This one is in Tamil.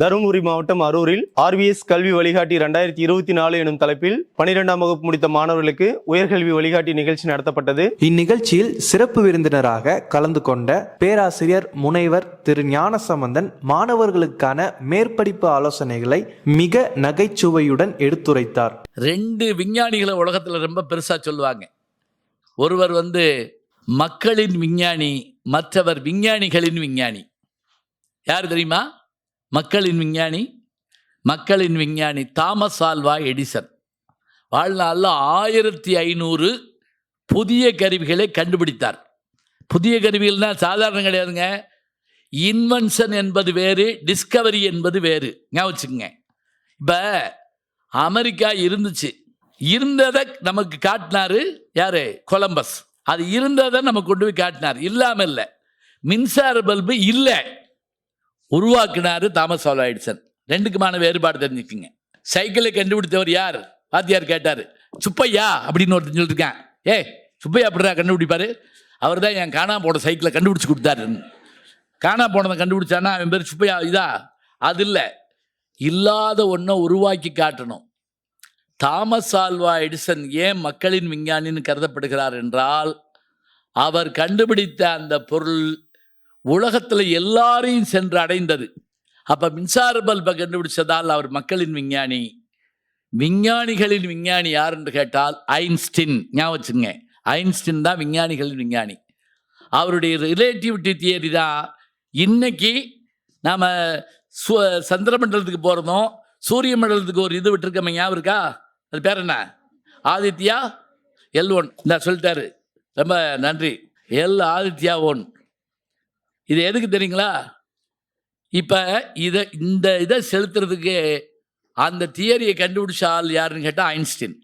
தருமபுரி மாவட்டம் அரூரில் ஆர்விஎஸ் கல்வி வழிகாட்டி ரெண்டாயிரத்தி இருபத்தி நாலு எனும் தலைப்பில் பனிரெண்டாம் வகுப்பு முடித்த மாணவர்களுக்கு உயர்கல்வி வழிகாட்டி நிகழ்ச்சி நடத்தப்பட்டது. இந்நிகழ்ச்சியில் சிறப்பு விருந்தினராக கலந்து கொண்ட பேராசிரியர் முனைவர் திரு ஞானசம்பந்தன் மாணவர்களுக்கான மேற்படிப்பு ஆலோசனைகளை மிக நகைச்சுவையுடன் எடுத்துரைத்தார். ரெண்டு விஞ்ஞானிகளை உலகத்தில் ரொம்ப பெருசாக சொல்லுவாங்க. ஒருவர் வந்து மக்களின் விஞ்ஞானி மற்றவர் விஞ்ஞானிகளின் விஞ்ஞானி. யார் தெரியுமா? மக்களின் விஞ்ஞானி மக்களின் விஞ்ஞானி தாமஸ் ஆல்வா எடிசன். வாழ்நாளில் ஆயிரத்தி ஐநூறு புதிய கருவிகளை கண்டுபிடித்தார். புதிய கருவிகள்னால் சாதாரணம் கிடையாதுங்க. இன்வென்ஷன் என்பது வேறு டிஸ்கவரி என்பது வேறு. ஞாபகம் வச்சுக்கோங்க. இப்போ அமெரிக்கா இருந்துச்சு. இருந்ததை நமக்கு காட்டினாரு யார்? கொலம்பஸ். அது இருந்ததை நம்ம கொண்டு போய் காட்டினார். இல்லாமல் இல்லை. மின்சார பல்பு இல்லை. உருவாக்கினார் தாமஸ் ஆல்வா எடிசன். ரெண்டுக்குமான வேறுபாடு தெரிஞ்சுக்குங்க. சைக்கிளை கண்டுபிடித்தவர் யார்? வாத்தியார் கேட்டார். சுப்பையா அப்படின்னு ஒருத்தன் சொல்லியிருக்கேன். ஏ சுப்பையா அப்படிடா கண்டுபிடிப்பாரு? அவர் தான் என் காணாம போன சைக்கிளை கண்டுபிடிச்சு கொடுத்தாருன்னு. காணா போனதை கண்டுபிடிச்சானா? அவன் பேர் சுப்பையா இதா? அது இல்லை. இல்லாத ஒன்றை உருவாக்கி காட்டணும். தாமஸ் ஆல்வா எடிசன் ஏன் மக்களின் விஞ்ஞானின்னு கருதப்படுகிறார் என்றால் அவர் கண்டுபிடித்த அந்த பொருள் உலகத்தில் எல்லாரையும் சென்று அடைந்தது. அப்போ மின்சார பல்பை கண்டுபிடிச்சதால் அவர் மக்களின் விஞ்ஞானி. விஞ்ஞானிகளின் விஞ்ஞானி யார் என்று கேட்டால் ஐன்ஸ்டின். ஞாபகம் வச்சுங்க ஐன்ஸ்டின் தான் விஞ்ஞானிகளின் விஞ்ஞானி. அவருடைய ரிலேட்டிவிட்டி தியரி தான் இன்னைக்கு நாம் சு சந்திரமண்டலத்துக்கு போகிறதும் சூரிய மண்டலத்துக்கு ஒரு இது விட்டுருக்கோம் ஞாபகம் இருக்கா? அது பேர் என்ன? Aditya L one. இந்த சொல்லிட்டாரு. ரொம்ப நன்றி. L Aditya one. இது எதுக்கு தெரியுங்களா? இப்போ இதை இந்த இதை செலுத்துறதுக்கு அந்த தியரியை கண்டுபிடிச்ச ஆள் யாருன்னு கேட்டால் ஐன்ஸ்டீன்.